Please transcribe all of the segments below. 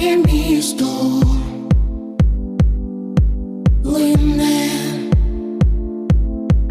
моє місто.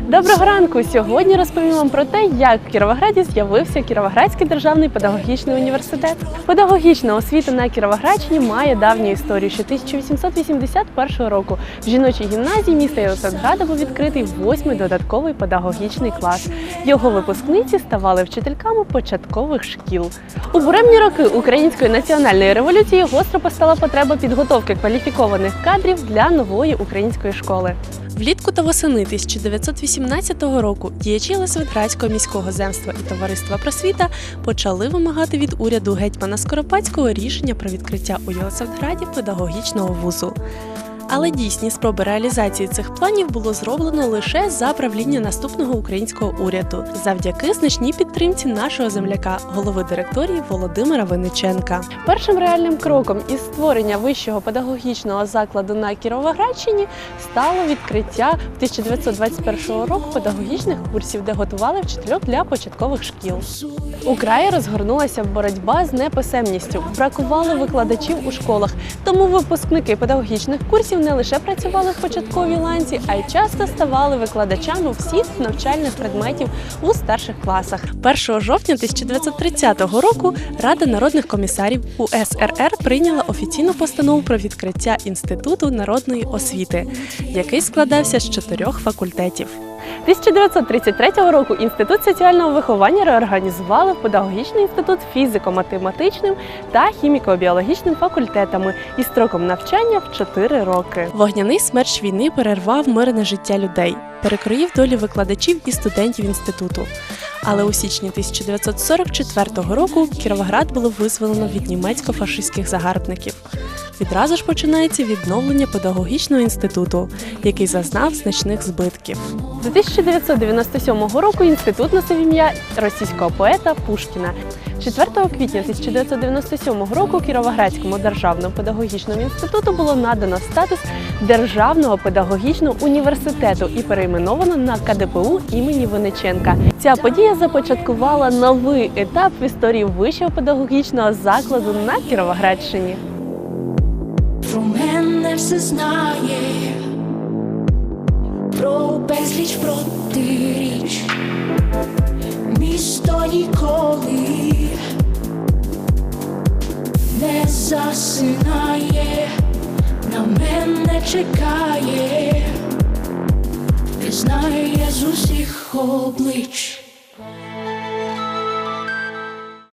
Доброго ранку! Сьогодні розповім вам про те, як в Кіровограді з'явився Кіровоградський державний педагогічний університет. Педагогічна освіта на Кіровоградщині має давню історію. Ще 1881 року в жіночій гімназії міста Єлисаветграда був відкритий восьмий додатковий педагогічний клас. Його випускниці ставали вчительками початкових шкіл. У буремні роки української національної революції гостро постала потреба підготовки кваліфікованих кадрів для нової української школи. Влітку та восени 1918 року діячі Єлисаветградського міського земства і товариства просвіта почали вимагати від уряду гетьмана Скоропадського рішення про відкриття у Єлисаветграді педагогічного вузу. Але дійсні спроби реалізації цих планів було зроблено лише за правління наступного українського уряду, завдяки значній підтримці нашого земляка, голови директорії Володимира Винниченка. Першим реальним кроком із створення вищого педагогічного закладу на Кіровоградщині стало відкриття 1921 року педагогічних курсів, де готували вчительок для початкових шкіл. У краї розгорнулася боротьба з неписемністю. Бракувало викладачів у школах, тому випускники педагогічних курсів не лише працювали в початковій ланці, а й часто ставали викладачами всіх навчальних предметів у старших класах. 1 жовтня 1930 року Рада народних комісарів УСРР прийняла офіційну постанову про відкриття інституту народної освіти, який складався з чотирьох факультетів. 1933 року інститут соціального виховання реорганізували в педагогічний інститут фізико-математичним та хіміко-біологічним факультетами із строком навчання в 4 роки. Вогняний смерч війни перервав мирне життя людей, перекроїв долі викладачів і студентів інституту. Але у січні 1944 року Кіровоград було визволено від німецько-фашистських загарбників. Відразу ж починається відновлення педагогічного інституту, який зазнав значних збитків. З 1997 року інститут носив ім'я російського поета Пушкіна. 4 квітня 1997 року Кіровоградському державному педагогічному інституту було надано статус Державного педагогічного університету і перейменовано на КДПУ імені Винниченка. Ця подія започаткувала новий етап в історії вищого педагогічного закладу на Кіровоградщині. Про мене все знає, про безліч протиріч, місто ніколи не засинає, на мене чекає, не знає з усіх облич.